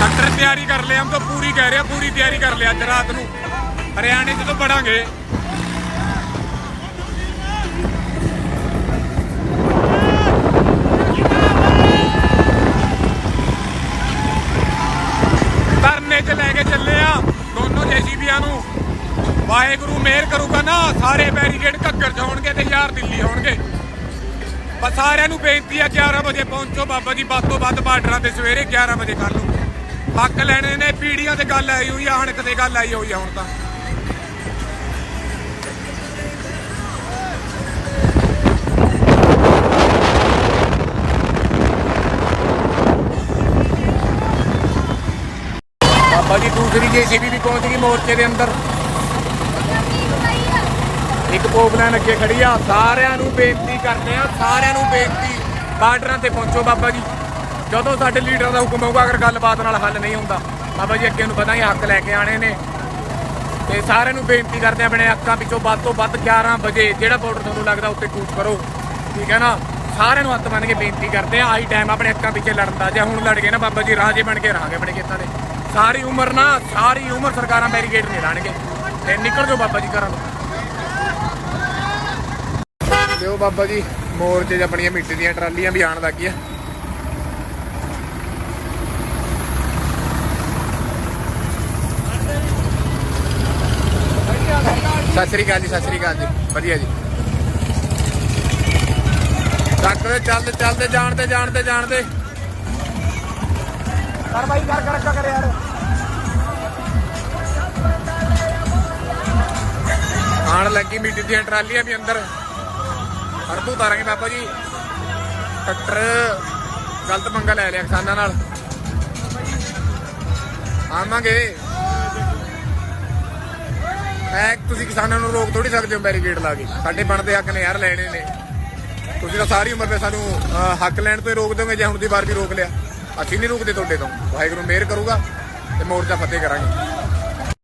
Doctor ਤਿਆਰੀ ਕਰ ਲਿਆ ਹਮ ਤਾਂ ਪੂਰੀ ਕਹਿ ਰਿਹਾ, ਪੂਰੀ ਤਿਆਰੀ ਕਰ ਲਿਆ ਅੱਜ ਰਾਤ ਨੂੰ। ਹਰਿਆਣੇ ਚ ਤਾਂ ਪੜਾਂਗੇ ਧਰਨੇ ਚ ਲੈ ਕੇ ਚੱਲੇ ਆ ਦੋਨੋਂ ਜੇਸੀਬੀਆਂ ਨੂੰ। ਵਾਹਿਗੁਰੂ ਮਿਹਰ ਕਰੂਗਾ ਨਾ, ਸਾਰੇ ਬੈਰੀਕੇਡ ਘੱਗਰ ਚ ਹੋਣਗੇ ਤੇ ਯਾਰ ਦਿੱਲੀ ਹੋਣਗੇ। ਬਸ ਸਾਰਿਆਂ ਨੂੰ ਬੇਨਤੀ ਆ 11 ਵਜੇ ਪਹੁੰਚੋ ਬਾਬਾ ਜੀ, ਵੱਧ ਤੋਂ ਵੱਧ ਬਾਰਡਰਾਂ ਤੇ ਸਵੇਰੇ 11 ਵਜੇ ਕਰ ਲਓ। ਹੱਕ ਲੈਣੇ ਨੇ, ਪੀੜੀਆਂ ਤੇ ਗੱਲ ਆਈ ਹੋਈ ਆ, ਹਣਕ ਤੇ ਗੱਲ ਆਈ ਹੋਈ ਆ ਹੁਣ ਤਾਂ। ਬਾਬਾ ਜੀ, ਦੂਸਰੀ ਜੇਸੀਬੀ ਵੀ ਪਹੁੰਚ ਗਈ ਮੋਰਚੇ ਦੇ ਅੰਦਰ। ਇੱਕ ਪੋਪਲੈਨ ਅੱਗੇ ਖੜੀ ਆ। ਸਾਰਿਆਂ ਨੂੰ ਬੇਨਤੀ ਕਰਦੇ ਆ, ਸਾਰਿਆਂ ਨੂੰ ਬੇਨਤੀ। ਬਾਰਡਰਾਂ ਤੇ ਪਹੁੰਚੋ ਬਾਬਾ ਜੀ। ਜਦੋਂ ਸਾਡੇ ਲੀਡਰਾਂ ਦਾ ਹੁਕਮ ਹੋਊਗਾ, ਅਗਰ ਗੱਲਬਾਤ ਨਾਲ ਹੱਲ ਨਹੀਂ ਹੁੰਦਾ, ਬਾਬਾ ਜੀ ਅੱਗੇ ਨੂੰ ਪਤਾ ਹੀ ਹੱਕ ਲੈ ਕੇ ਆਣੇ ਨੇ। ਤੇ ਸਾਰਿਆਂ ਨੂੰ ਬੇਨਤੀ ਕਰਦੇ ਆਪਣੇ ਹੱਕਾਂ ਵਿੱਚੋਂ ਵੱਧ ਤੋਂ ਵੱਧ 11 ਵਜੇ ਜਿਹੜਾ ਬਾਰਡਰ ਤੁਹਾਨੂੰ ਲੱਗਦਾ ਉੱਤੇ ਕੂਚ ਕਰੋ। ਠੀਕ ਹੈ ਨਾ? ਸਾਰਿਆਂ ਨੂੰ ਹੱਥ ਬੰਨ ਕੇ ਬੇਨਤੀ ਕਰਦੇ ਆ, ਆਹੀ ਟਾਈਮ ਆਪਣੇ ਹੱਕਾਂ ਪਿੱਛੇ ਲੜਨ ਦਾ। ਜੇ ਹੁਣ ਲੜ ਗਏ ਨਾ ਬਾਬਾ ਜੀ, ਰਾਜੇ ਬਣ ਕੇ ਰਹਾਂਗੇ ਆਪਣੇ ਖੇਤਾਂ ਦੇ। ਸਾਰੀ ਉਮਰ ਨਾ, ਸਾਰੀ ਉਮਰ ਸਰਕਾਰਾਂ ਬੈਰੀਕੇਡ ਨਹੀਂ ਲਾਣਗੇ। ਤੇ ਨਿਕਲ ਜਾਓ ਬਾਬਾ ਜੀ ਘਰਾਂ ਤੋਂ। ਦਿਓ ਬਾਬਾ ਜੀ, ਮੋਰਚੇ 'ਚ ਆਪਣੀਆਂ ਮਿੱਟੀ ਦੀਆਂ ਟਰਾਲੀਆਂ ਵੀ ਆਣ ਲੱਗੀਆਂ ਸਤਿ ਸ੍ਰੀ ਅਕਾਲ ਜੀ ਸਤਿ ਸ੍ਰੀ ਅਕਾਲ ਜੀ। ਵਧੀਆ ਜੀ। ਡਾਕਟਰ ਚੱਲਦੇ ਚੱਲਦੇ ਜਾਣਦੇ ਜਾਣਦੇ ਜਾਣਦੇ। ਕਰ ਬਾਈ ਕਰ ਕਰ ਕਰ ਯਾਰ। ਆਣ ਲੱਗੀ ਮਿੱਟੀ ਦੀਆਂ ਟਰਾਲੀਆਂ ਵੀ ਅੰਦਰ। ਅਰਬੂ ਉਤਾਰਾਂਗੇ ਬਾਬਾ ਜੀ। ਟਰੈਕਟਰ ਗਲਤ ਪੰਗਾ ਲੈ ਲਿਆ ਕਿਸਾਨਾਂ ਨਾਲ। ਆਵਾਂਗੇ। ਐ ਤੁਸੀਂ ਕਿਸਾਨਾਂ ਨੂੰ ਰੋਕ ਥੋੜੀ ਸਕਦੇ ਹੋ ਬੈਰੀਕੇਡ ਲਾ ਕੇ। ਸਾਡੇ ਬਣਦੇ ਹੱਕ ਨੇ ਯਾਰ ਲੈਣੇ ਨੇ। ਤੁਸੀਂ ਤਾਂ ਸਾਰੀ ਉਮਰ ਦੇ ਸਾਨੂੰ ਅਹ, ਹੱਕ ਲੈਣ ਤੋਂ ਹੀ ਰੋਕ ਦੋਗੇ ਜੇ ਹੁਣ ਦੀ ਵਾਰ ਵੀ ਰੋਕ ਲਿਆ। ਅਸੀਂ ਨਹੀਂ ਰੋਕਦੇ ਤੁਹਾਡੇ ਤੋਂ। ਵਾਹਿਗੁਰੂ ਮਿਹਰ ਕਰੂਗਾ ਤੇ ਮੋਰਚਾ ਫਤਿਹ ਕਰਾਂਗੇ।